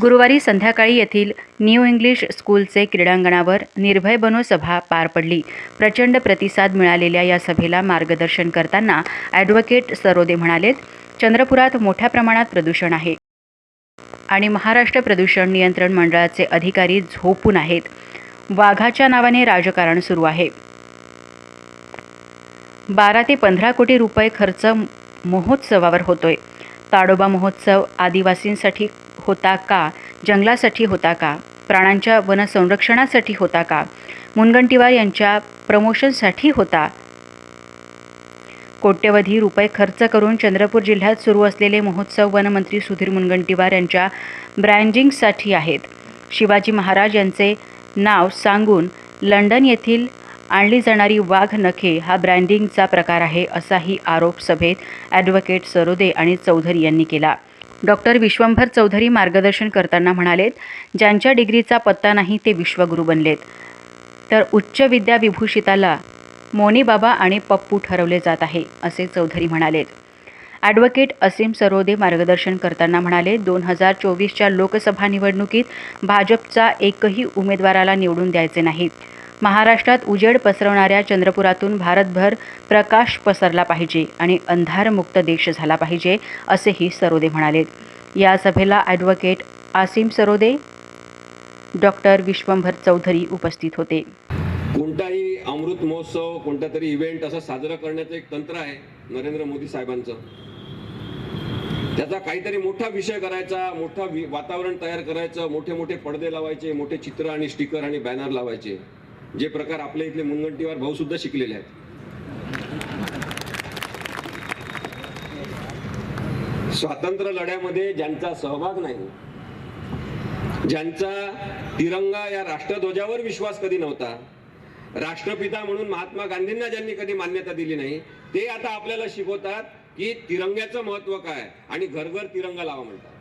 गुरुवारी संध्याकाळी येथील न्यू इंग्लिश स्कूलचे क्रीडांगणावर निर्भय बनो सभा पार पडली. प्रचंड प्रतिसाद मिळालेल्या या सभेला मार्गदर्शन करताना ॲडव्होकेट सरोदे म्हणालेत चंद्रपुरात मोठ्या प्रमाणात प्रदूषण आहे आणि महाराष्ट्र प्रदूषण नियंत्रण मंडळाचे अधिकारी झोपून आहेत. वाघाच्या नावाने राजकारण सुरू आहे. बारा ते पंधरा कोटी रुपये खर्च महोत्सवावर होतोय. ताडोबा महोत्सव आदिवासींसाठी होता का? जंगलासाठी होता का? प्राण्यांच्या वनसंरक्षणासाठी होता का? मुनगंटीवार यांच्या प्रमोशनसाठी होता. कोट्यवधी रुपये खर्च करून चंद्रपूर जिल्ह्यात सुरू असलेले महोत्सव वनमंत्री सुधीर मुनगंटीवार यांच्या ब्रँडिंगसाठी आहेत. शिवाजी महाराज यांचे नाव सांगून लंडन येथील आणली जाणारी वाघ नखे हा ब्रँडिंगचा प्रकार आहे असाही आरोप सभेत ॲडव्होकेट सरोदे आणि चौधरी यांनी केला. डॉक्टर विश्वंभर चौधरी मार्गदर्शन करताना म्हणालेत ज्यांच्या डिग्रीचा पत्ता नाही ते विश्वगुरू बनलेत. तर उच्च विद्या विभूषिताला मोनीबाबा आणि पप्पू ठरवले जात आहे असे चौधरी म्हणालेत. ॲडव्होकेट असीम सरोदे मार्गदर्शन करताना म्हणाले दोन हजार चोवीसच्या लोकसभा निवडणुकीत भाजपचा एकही उमेदवाराला निवडून द्यायचे नाहीत महाराष्ट्रात उजेड पसरवणाऱ्या चंद्रपुरातून भारतभर प्रकाश पसरला पाहिजे आणि अंधारमुक्त देश झाला पाहिजे असेही सरोदे म्हणाले. या सभेला ॲडव्होकेट आसिम सरोदे डॉक्टर विश्वंभर चौधरी उपस्थित होते. कोणताही अमृत महोत्सव कोणता तरी इव्हेंट असं साजरं करण्याचं एक तंत्र आहे नरेंद्र मोदी साहेबांचं. त्याचा काहीतरी मोठा विषय करायचा मोठा वातावरण तयार करायचं मोठे मोठे पडदे लावायचे मोठे चित्र आणि स्टिकर आणि बॅनर लावायचे. जे प्रकार आपल्या इथले मुनगंटीवार भाऊ सुद्धा शिकलेले आहेत. स्वातंत्र्य लढ्यामध्ये ज्यांचा सहभाग नाही ज्यांचा तिरंगा या राष्ट्रध्वजावर विश्वास कधी नव्हता राष्ट्रपिता म्हणून महात्मा गांधींना ज्यांनी कधी मान्यता दिली नाही ते आता आपल्याला शिकवतात की तिरंग्याचं महत्त्व काय आणि घर घर तिरंगा लावा म्हणतात.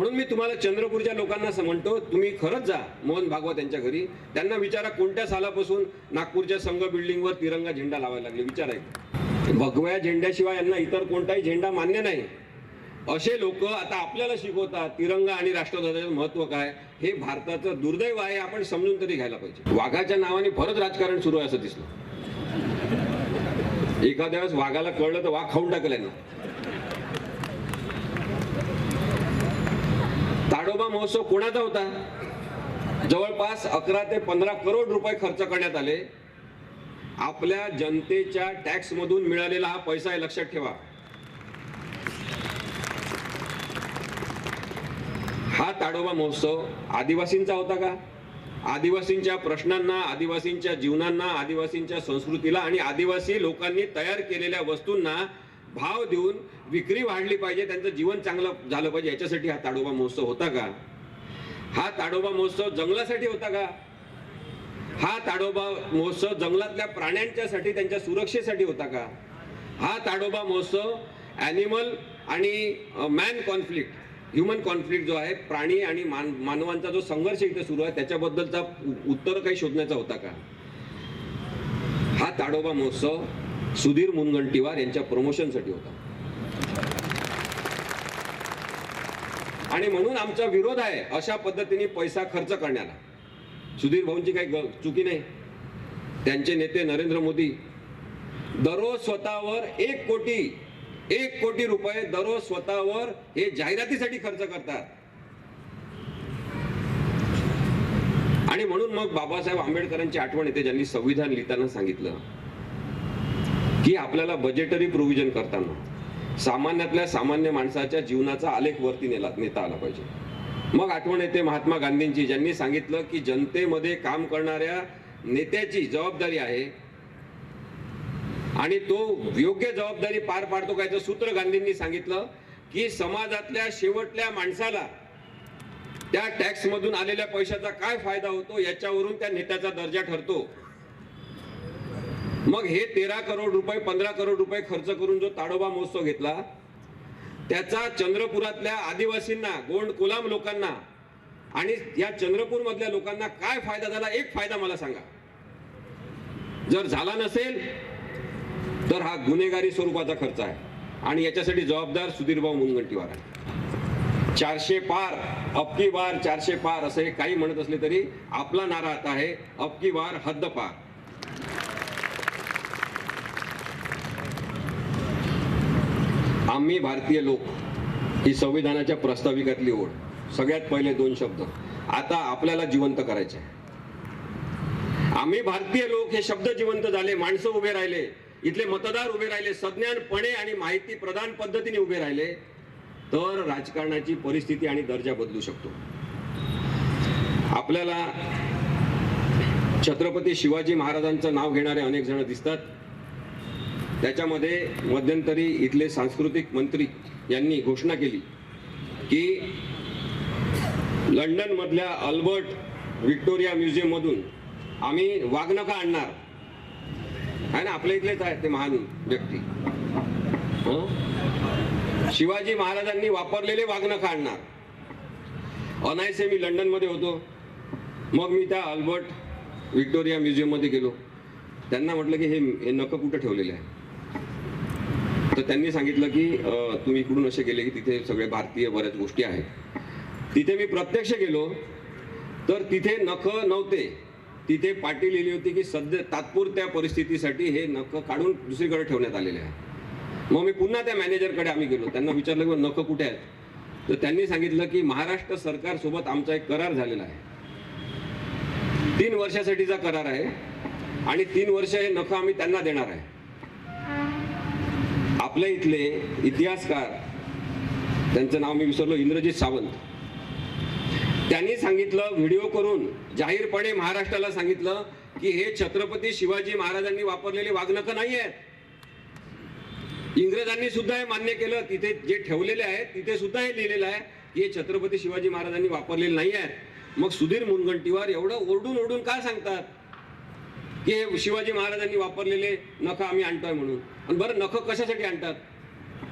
म्हणून मी तुम्हाला चंद्रपूरच्या लोकांना म्हणतो तुम्ही खरंच जा मोहन भागवत यांच्या घरी. त्यांना विचारा कोणत्या सालापासून नागपूरच्या संघ बिल्डिंगवर तिरंगा झेंडा लावायला लागले विचारायचं भगव्या झेंड्याशिवाय यांना इतर कोणताही झेंडा मान्य नाही. असे लोक आता आपल्याला शिकवतात तिरंगा आणि राष्ट्रध्वजाचं महत्त्व काय? हे भारताचं दुर्दैव आहे आपण समजून तरी घ्यायला पाहिजे. वाघाच्या नावाने परत राजकारण सुरू आहे असं दिसलं. एखाद्या वेळेस वाघाला कळलं तर वाघ खाऊन टाकलं यांना. ताडोबा महोत्सव कोणाचा होता? जवळपास अकरा ते पंधरा करोड रुपये खर्च करण्यात आले. आपल्या जनतेच्या टॅक्स मधून मिळालेला हा पैसा आहे लक्षात ठेवा. हा ताडोबा महोत्सव आदिवासींचा होता का? आदिवासींच्या प्रश्नांना आदिवासींच्या जीवनांना आदिवासींच्या संस्कृतीला आणि आदिवासी लोकांनी तयार केलेल्या वस्तूंना भाव देऊन विक्री वाढली पाहिजे त्यांचं जीवन चांगलं झालं पाहिजे याच्यासाठी हा ताडोबा महोत्सव होता का? हा ताडोबा महोत्सव जंगलासाठी होता का? हा ताडोबा महोत्सव जंगलातल्या प्राण्यांच्यासाठी त्यांच्या सुरक्षेसाठी होता का? हा ताडोबा महोत्सव ॲनिमल आणि मॅन कॉन्फ्लिक्ट ह्युमन कॉन्फ्लिक्ट जो आहे प्राणी आणि मान मानवांचा जो संघर्ष इथे सुरू आहे त्याच्याबद्दलचा उत्तर काही शोधण्याचा होता का? हा ताडोबा महोत्सव सुधीर मुनगंटीवार यांच्या प्रमोशनसाठी होता. आणि म्हणून आमचा विरोध आहे अशा पद्धतीने पैसा खर्च करण्याला. सुधीर भाऊंची काही ग- चुकी नाही. त्यांचे नेते नरेंद्र मोदी. दररोज स्वतःवर एक कोटी एक कोटी रुपये दररोज स्वतःवर हे जाहिरातीसाठी खर्च करतात. आणि म्हणून मग बाबासाहेब आंबेडकरांची आठवण येते ज्यांनी संविधान लिहिताना सांगितलं की आपल्याला बजेटरी प्रोव्हिजन करताना सामान्यातल्या सामान्य माणसाच्या जीवनाचा आलेख वरती नेला नेता आला पाहिजे. मग आठवण येते महात्मा गांधींची ज्यांनी सांगितलं की जनतेमध्ये काम करणाऱ्या नेत्याची जबाबदारी आहे. आणि तो योग्य जबाबदारी पार पाडतो काय तर सूत्र गांधींनी सांगितलं की समाजातल्या शेवटल्या माणसाला त्या टॅक्स मधून आलेल्या पैशाचा काय फायदा होतो याच्यावरून त्या नेत्याचा दर्जा ठरतो. मग हे तेरा करोड रुपये पंधरा करोड रुपये खर्च करून जो ताडोबा महोत्सव घेतला त्याचा चंद्रपुरातल्या आदिवासींना गोंड कोलाम लोकांना आणि या चंद्रपूर मधल्या लोकांना काय फायदा झाला? एक फायदा मला सांगा. जर झाला नसेल तर हा गुन्हेगारी स्वरूपाचा खर्च आहे. आणि याच्यासाठी जबाबदार सुधीरभाऊ मुनगंटीवार आहे चारशे पार अबकी बार चारशे पार असे काही म्हणत असले तरी आपला नारा आता आहे अबकी बार हद्द पार. आम्ही भारतीय लोक ही संविधानाच्या प्रस्ताविकातली ओढ सगळ्यात पहिले दोन शब्द. आता आपल्याला जिवंत करायचे आहे. आम्ही भारतीय लोक हे शब्द जिवंत झाले माणसं उभे राहिले इथले मतदार उभे राहिले सज्ञानपणे आणि माहिती प्रदान पद्धतीने उभे राहिले तर राजकारणाची परिस्थिती आणि दर्जा बदलू शकतो. आपल्याला छत्रपती शिवाजी महाराजांचं नाव घेणारे अनेक जण दिसतात. त्याच्यामध्ये मध्यंतरी इथले सांस्कृतिक मंत्री यांनी घोषणा केली की लंडनमधल्या अल्बर्ट व्हिक्टोरिया म्युझियममधून आम्ही वाघनखा आणणार. आहे ना? आपल्या इथलेच आहेत ते महान व्यक्ती. हं? शिवाजी महाराजांनी वापरलेले वाघनखा आणणार. अनायसे मी लंडनमध्ये होतो. मग मी त्या अल्बर्ट व्हिक्टोरिया म्युझियममध्ये गेलो. त्यांना म्हटलं की हे हे कुठं ठेवलेले आहे? तर त्यांनी सांगितलं की तुम्ही इकडून असे गेले की तिथे सगळे भारतीय बऱ्याच गोष्टी आहेत. तिथे मी प्रत्यक्ष गेलो तर तिथे नख नव्हते. तिथे पाटी लिहिली होती की सध्या तात्पुरत्या परिस्थितीसाठी हे नख काढून दुसरीकडे ठेवण्यात आलेले आहे. मग मी पुन्हा त्या मॅनेजरकडे आम्ही गेलो. त्यांना विचारलं की नख कुठे आहेत? तर त्यांनी सांगितलं की महाराष्ट्र सरकारसोबत आमचा एक करार झालेला आहे. तीन वर्षासाठीचा करार आहे आणि तीन वर्ष हे नख आम्ही त्यांना देणार आहे. आपल्या इथले इतिहासकार त्यांचं नाव मी विसरलो इंद्रजित सावंत. त्यांनी सांगितलं व्हिडिओ करून जाहीरपणे महाराष्ट्राला सांगितलं की हे छत्रपती शिवाजी महाराजांनी वापरलेले वागणकं नाही आहेत. इंग्रजांनी सुद्धा हे मान्य केलं तिथे जे ठेवलेले आहेत तिथे सुद्धा हे लिहिलेलं आहे की हे छत्रपती शिवाजी महाराजांनी वापरलेले नाही आहेत. मग सुधीर मुनगंटीवार एवढं ओरडून ओरडून का सांगतात? की हे शिवाजी महाराजांनी वापरलेले नख आम्ही आणतोय म्हणून. आणि बरं नख कशासाठी आणतात?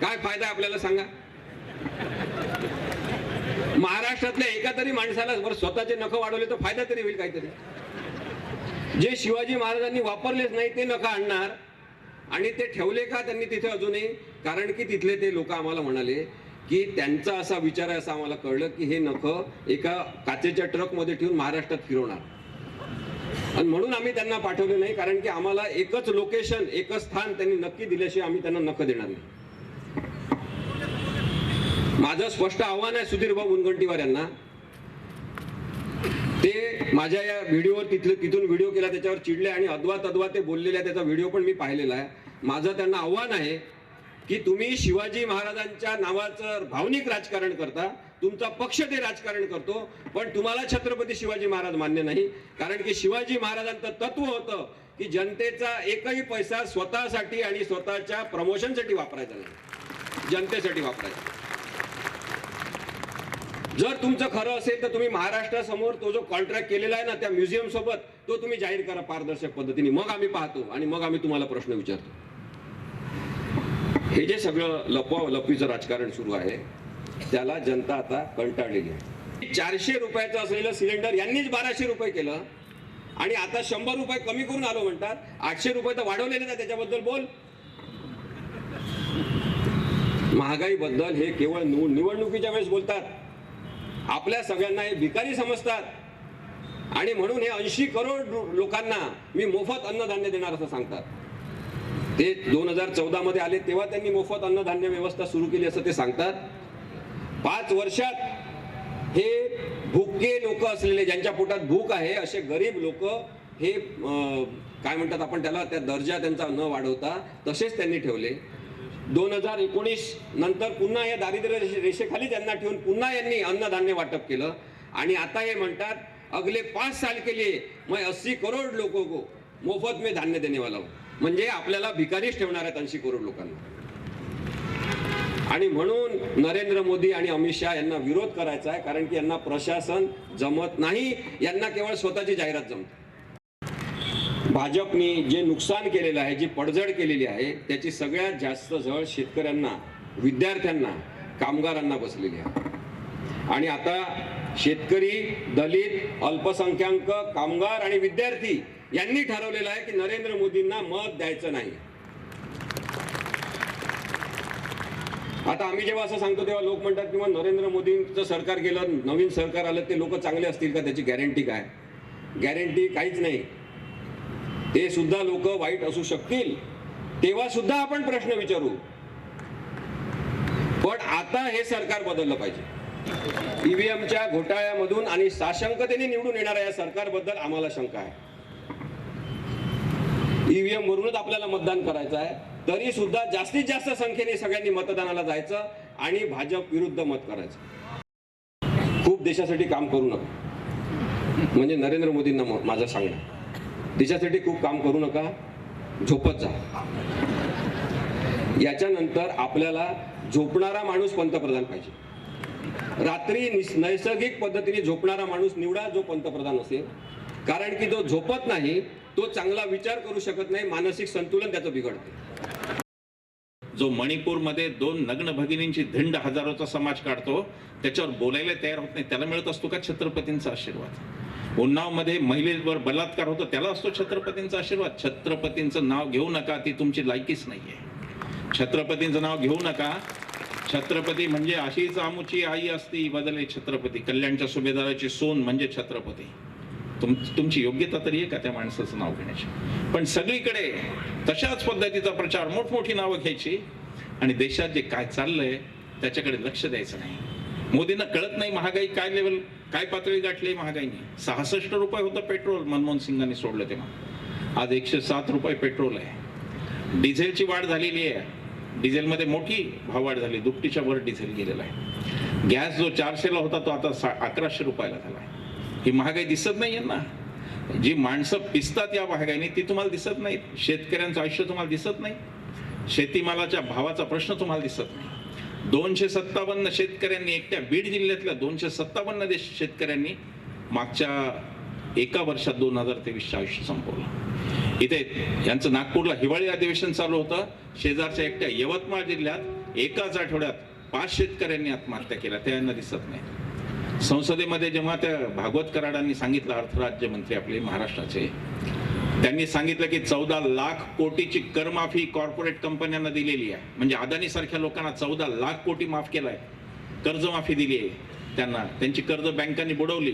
काय फायदा आहे आपल्याला सांगा? महाराष्ट्रातल्या एका तरी माणसाला बरं स्वतःचे नख वाढवले तर फायदा तरी होईल काहीतरी. जे शिवाजी महाराजांनी वापरलेच नाही ते नख आणणार आणि ते ठेवले का त्यांनी तिथे अजूनही? कारण की तिथले ते लोक आम्हाला म्हणाले की त्यांचा असा विचार आहे असं आम्हाला कळलं की हे नख एका काचेच्या ट्रकमध्ये ठेवून महाराष्ट्रात फिरवणार. आणि म्हणून आम्ही त्यांना पाठवले नाही कारण की आम्हाला एकच लोकेशन एकच स्थान त्यांनी नक्की दिल्याशिवाय आम्ही त्यांना नख देणार नाही. माझं स्पष्ट आव्हान आहे सुधीर भाऊ मुनगंटीवार यांना ते माझ्या या व्हिडिओवर तिथले तिथून व्हिडिओ केला त्याच्यावर चिडले आणि अद्वा तद्वा ते बोललेले आहे त्याचा व्हिडिओ पण मी पाहिलेला आहे. माझं त्यांना आव्हान आहे की तुम्ही शिवाजी महाराजांच्या नावाचं भावनिक राजकारण करता तुमचा पक्ष ते राजकारण करतो पण तुम्हाला छत्रपती शिवाजी महाराज मान्य नाही. कारण की शिवाजी महाराजांचं तत्व होतं की जनतेचा एकही पैसा स्वतःसाठी आणि स्वतःच्या प्रमोशनसाठी वापरायचा नाही. जनतेसाठी वापरायचा जर तुमचं खरं असेल तर तुम्ही महाराष्ट्रासमोर तो जो कॉन्ट्रॅक्ट केलेला आहे ना त्या म्युझियम सोबत तो तुम्ही जाहीर करा पारदर्शक पद्धतीने. मग आम्ही पाहतो आणि मग आम्ही तुम्हाला प्रश्न विचारतो. हे जे सगळं लपवा लपवीचं राजकारण सुरू आहे त्याला जनता आता कंटाळलेली आहे. चारशे रुपयाचं असलेलं सिलेंडर यांनीच बाराशे रुपये केलं. आणि आता शंभर रुपये कमी करून आलो म्हणतात. आठशे रुपये तर वाढवलेले ना त्याच्याबद्दल बोल. महागाईबद्दल हे केवळ निवडणुकीच्या वेळेस बोलतात. आपल्या सगळ्यांना हे भिकारी समजतात. आणि म्हणून हे ऐंशी करोड लोकांना मी मोफत अन्नधान्य देणार असं सांगतात. ते दोन हजार चौदा मध्ये आले तेव्हा त्यांनी मोफत अन्नधान्य व्यवस्था सुरू केली असं ते सांगतात. पाच वर्षात हे भुके लोक असलेले ज्यांच्या पोटात भूक आहे असे गरीब लोक हे काय म्हणतात आपण त्याला त्या दर्जा त्यांचा न वाढवता तसेच त्यांनी ठेवले. दोन हजार एकोणीस नंतर पुन्हा या दारिद्र्य रेषे- रेषेखाली त्यांना ठेवून पुन्हा यांनी अन्नधान्य वाटप केलं. आणि आता हे म्हणतात अगले पाच साल के लिए मैं अस्सी करोड लोक मोफत मी धान्य देणे वाला म्हणजे आपल्याला भिकारीच ठेवणार आहेत ऐंशी करोड लोकांना. आणि म्हणून नरेंद्र मोदी आणि अमित शहा यांना विरोध करायचा आहे कारण की यांना प्रशासन जमत नाही यांना केवळ स्वतःची जाहिरात जमते. भाजपने जे नुकसान केलेलं आहे जी पडझड केलेली आहे त्याची सगळ्यात जास्त झळ शेतकऱ्यांना विद्यार्थ्यांना कामगारांना बसलेली आहे. आणि आता शेतकरी दलित अल्पसंख्याक कामगार आणि विद्यार्थी यांनी ठरवलेलं आहे की नरेंद्र मोदींना मत द्यायचं नाही. आता आम्ही जेव्हा असं सांगतो तेव्हा लोक म्हणतात किंवा नरेंद्र मोदींचं सरकार गेलं नवीन सरकार आलं ते लोक चांगले असतील का? त्याची गॅरंटी काय? गॅरंटी काहीच नाही. ते सुद्धा लोक वाईट असू शकतील तेव्हा सुद्धा आपण प्रश्न विचारू. पण आता हे सरकार बदललं पाहिजे. ईव्हीएमच्या घोटाळ्यामधून आणि साशंकतेने निवडून येणाऱ्या या सरकारबद्दल आम्हाला शंका आहे. ईव्हीएम वरूनच आपल्याला मतदान करायचं आहे. तरी सुद्धा जास्तीत जास्त संख्येने सगळ्यांनी मतदानाला जायचं आणि भाजप विरुद्ध मत करायचं. खूप देशासाठी काम करू नका. म्हणजे नरेंद्र मोदींना माझं सांगणं. देशासाठी खूप काम करू नका. झोपत जा. याच्यानंतर आपल्याला झोपणारा माणूस पंतप्रधान पाहिजे. रात्री नैसर्गिक पद्धतीने झोपणारा माणूस निवडा जो पंतप्रधान असेल. कारण की जो झोपत नाही तो चांगला विचार करू शकत नाही मानसिक संतुलन त्याचं बिघडते. जो मणिपूरमध्ये दोन नग्न भगिनींची धिंड हजारोचा समाज काढतो त्याच्यावर बोलायला तयार होत नाही. त्याला मिळत असतो का छत्रपतींचा आशीर्वाद? उन्नावमध्ये महिलेवर बलात्कार होतो त्याला असतो छत्रपतींचा आशीर्वाद. छत्रपतींचं नाव घेऊ नका ती तुमची लायकीच नाहीये. छत्रपतींचं नाव घेऊ नका. छत्रपती म्हणजे अशीच आमुची आई असती बदले छत्रपती. कल्याणच्या सुभेदाराची सोन म्हणजे छत्रपती. तुम तुमची योग्यता तरी आहे का त्या माणसाचं नाव घेण्याची? पण सगळीकडे तशाच पद्धतीचा प्रचार मोठमोठी नावं घ्यायची आणि देशात जे काय चाललंय त्याच्याकडे लक्ष द्यायचं नाही. मोदींना कळत नाही महागाई काय लेवल काय पातळी गाठली महागाईने. सहासष्ट रुपये होतं पेट्रोल मनमोहन सिंगांनी सोडलं तेव्हा. आज एकशे सात रुपये पेट्रोल आहे. डिझेलची वाढ झालेली आहे. डिझेलमध्ये मोठी भाववाढ झाली. दुपटीच्या वर डिझेल गेलेला आहे. गॅस जो चारशेला होता तो आता सा अकराशे रुपयाला झाला आहे. ही महागाई दिसत नाहीये ना जी माणसं पिसतात या महागाईने ती तुम्हाला दिसत नाही शेतकऱ्यांचं आयुष्य तुम्हाला दिसत नाही. शेतीमालाच्या भावाचा प्रश्न तुम्हाला दिसत नाही. दोनशे सत्तावन्न शेतकऱ्यांनी एकट्या बीड जिल्ह्यातल्या दोनशे सत्तावन्न देश शेतकऱ्यांनी मागच्या एका वर्षात दोन हजार तेवीसचं आयुष्य संपवलं. इथे यांचं नागपूरला हिवाळी अधिवेशन चालू होतं. शेजारच्या एकट्या यवतमाळ जिल्ह्यात एकाच आठवड्यात पाच शेतकऱ्यांनी आत्महत्या केल्या. त्या यांना दिसत नाही. संसदेमध्ये जेव्हा त्या भागवत कराडांनी सांगितलं अर्थराज्यमंत्री आपले महाराष्ट्राचे त्यांनी सांगितलं की चौदा लाख कोटीची करमाफी कॉर्पोरेट कंपन्यांना दिलेली आहे. म्हणजे अदानी सारख्या लोकांना चौदा लाख कोटी माफ केलाय कर्जमाफी दिली आहे. त्यांना त्यांची कर्ज बँकांनी बुडवली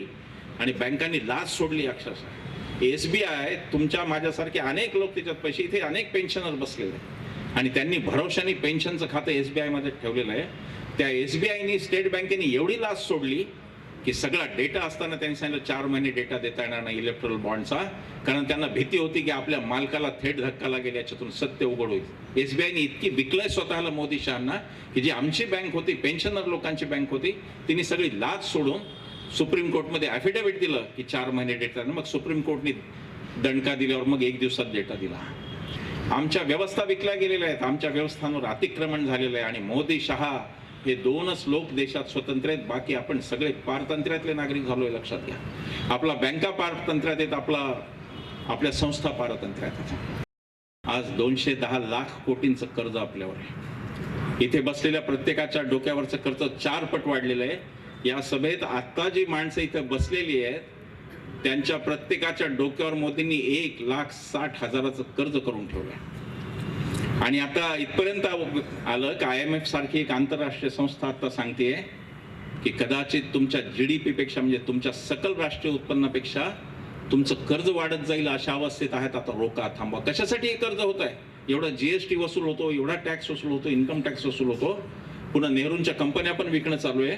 आणि बँकांनी लाच सोडली अक्षरशः. एस बी आय तुमच्या माझ्यासारखे अनेक लोक त्याच्यात पैसे इथे अनेक पेन्शनर बसलेले आहेत. आणि त्यांनी भरोशाने पेन्शनचं खातं एस बी आयमध्ये ठेवलेलं आहे. त्या एस बी आयनी स्टेट बँकेने एवढी लाच सोडली की सगळा डेटा असताना त्यांनी सांगितलं चार महिने डेटा देता येणार नाही इलेक्ट्रल बॉन्डचा कारण त्यांना भीती होती की आपल्या मालकाला थेट धक्का लागेल याच्यातून सत्य उघड होईल. एसबीआयने इतकी विकलंय स्वतःला मोदी शहांना की जी आमची बँक होती पेन्शनर लोकांची बँक होती तिने सगळी लाच सोडून सुप्रीम कोर्टमध्ये ॲफिडेव्हिट दिलं की चार महिने डेटा मग सुप्रीम कोर्टने दणका दिल्यावर मग एक दिवसात डेटा दिला. आमच्या व्यवस्था विकल्या गेलेल्या आहेत आमच्या व्यवस्थांवर अतिक्रमण झालेलं आहे आणि मोदी शहा हे दोनच लोक देशात स्वतंत्र आहेत. बाकी आपण सगळे पारतंत्र्यातले नागरिक झालोय लक्षात घ्या. आपला बँका पारतंत्र्यात आहेत आपला आपल्या संस्था पारतंत्र्यात आहेत. आज दोनशे दहा लाख कोटींचं कर्ज आपल्यावर आहे. इथे बसलेल्या प्रत्येकाच्या डोक्यावरचं कर्ज चार पट वाढलेलं आहे. या सभेत आता जी माणसं इथं बसलेली आहेत त्यांच्या प्रत्येकाच्या डोक्यावर मोदींनी एक लाख साठ हजाराचं कर्ज करून ठेवलंय. आणि आता इथपर्यंत आलं की आय एम एफ सारखी एक आंतरराष्ट्रीय संस्था आता सांगते की कदाचित तुमच्या जी डी पेक्षा म्हणजे तुमच्या सकल राष्ट्रीय उत्पन्नापेक्षा तुमचं कर्ज वाढत जाईल अशा अवस्थेत आहेत आता रोका थांबवा. कशासाठी हे कर्ज होत आहे एवढा जीएसटी वसूल होतो एवढा टॅक्स वसूल होतो इन्कम टॅक्स वसूल होतो. पुन्हा नेहरूंच्या कंपन्या पण विकणं चालू आहे.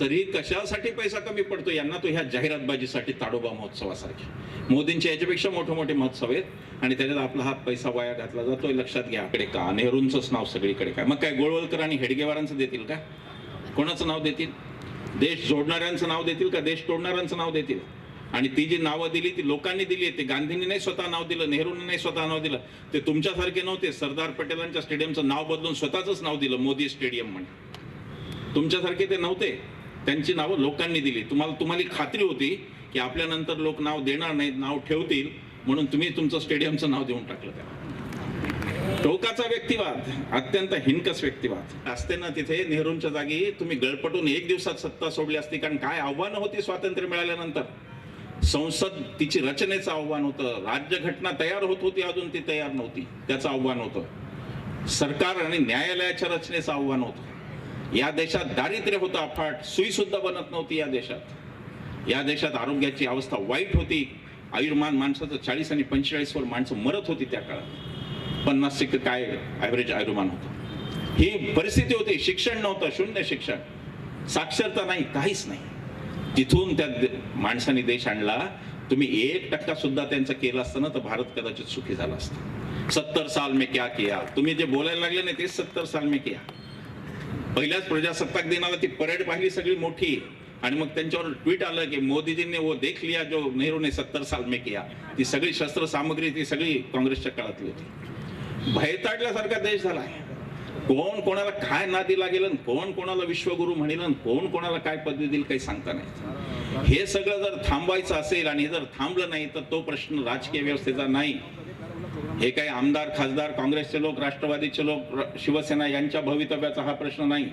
तरी कशासाठी पैसा कमी पडतो यांना तो ह्या जाहिरातबाजीसाठी ताडोबा महोत्सवासारखे. मोदींच्या याच्यापेक्षा मोठे मोठे महोत्सव आहेत आणि त्याच्यात आपला हात पैसा वाया घातला जातोय. लक्षात घ्या आकडे का? नेहरूंचंच नाव सगळीकडे काय? मग काय गोळवलकर आणि हेडगेवारांचं देतील का? कोणाचं नाव देतील? देश जोडणाऱ्यांचं नाव देतील का? देश तोडणाऱ्यांचं नाव देतील? आणि ती जी नावं दिली ती लोकांनी दिली ते गांधींनी नाही स्वतः नाव दिलं नेहरूंनी नाही स्वतः नाव दिलं. ते तुमच्यासारखे नव्हते. सरदार पटेलांच्या स्टेडियमचं नाव बदलून स्वतःच नाव दिलं मोदी स्टेडियम म्हणून. तुमच्यासारखे ते नव्हते. त्यांची नावं लोकांनी दिली. तुम्हाला तुम्हाला खात्री होती की आपल्यानंतर लोक नाव देणार नाहीत नाव ठेवतील म्हणून तुम्ही तुमचं स्टेडियमचं नाव देऊन टाकलं त्याला. टोकाचा व्यक्तिवाद अत्यंत हिनकस व्यक्तिवाद. असते ना तिथे नेहरूंच्या जागी तुम्ही गळपटून एक दिवसात सत्ता सोडली असती कारण काय आव्हानं होती स्वातंत्र्य मिळाल्यानंतर? संसद तिची रचनेचं आव्हान होतं. राज्यघटना तयार होत होती अजून ती तयार नव्हती. त्याचं आव्हान होतं. सरकार आणि न्यायालयाच्या रचनेचं आव्हान होतं. या देशात दारिद्र्य होतं अफाट सुई सुद्धा बनत नव्हती या देशात. या देशात आरोग्याची अवस्था वाईट होती. आयुर्मान माणसाचं चाळीस आणि पंचेचाळीसवर माणसं मरत होती त्या काळात. पन्नास टक्के काय ॲव्हरेज आयुर्मान होतं. ही परिस्थिती होती. शिक्षण नव्हतं शून्य शिक्षण. साक्षरता नाही काहीच नाही. तिथून त्या माणसाने देश आणला. तुम्ही एक टक्का सुद्धा त्यांचा केला असताना तर भारत कदाचित सुखी झाला असता. सत्तर साल में क्या किया? तुम्ही जे बोलायला लागले नाही ते सत्तर साल में किया? पहिल्याच प्रजासत्ताक दिनाला ती परेड पाहिली सगळी मोठी. आणि मग त्यांच्यावर ट्विट आलं की मोदीजींनी वो देख लिया जो नेहरूने सत्तर साल में किया. ती सगळी शस्त्र सामग्री ती सगळी काँग्रेसच्या काळातली होती. भयताडल्यासारखा देश झालाय कोण कोणाला काय नादी लागेल कोण कोणाला विश्वगुरु म्हणेल कोण कोणाला काय पदवी देईल काही सांगता नाही. हे सगळं जर थांबवायचं असेल आणि हे जर थांबलं नाही तर तो प्रश्न राजकीय व्यवस्थेचा नाही. हे काही आमदार खासदार काँग्रेसचे लोक राष्ट्रवादीचे लोक शिवसेना यांच्या भवितव्याचा हा प्रश्न नाही.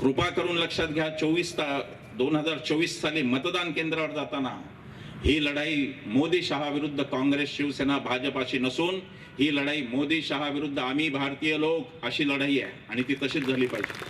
कृपा करून लक्षात घ्या चोवीस ता दोन हजार चोवीस साली मतदान केंद्रावर जाताना ही लढाई मोदी शहा विरुद्ध काँग्रेस शिवसेना भाजपाशी नसून ही लढाई मोदी शहा विरुद्ध आम्ही भारतीय लोक अशी लढाई आहे आणि ती तशीच झाली पाहिजे.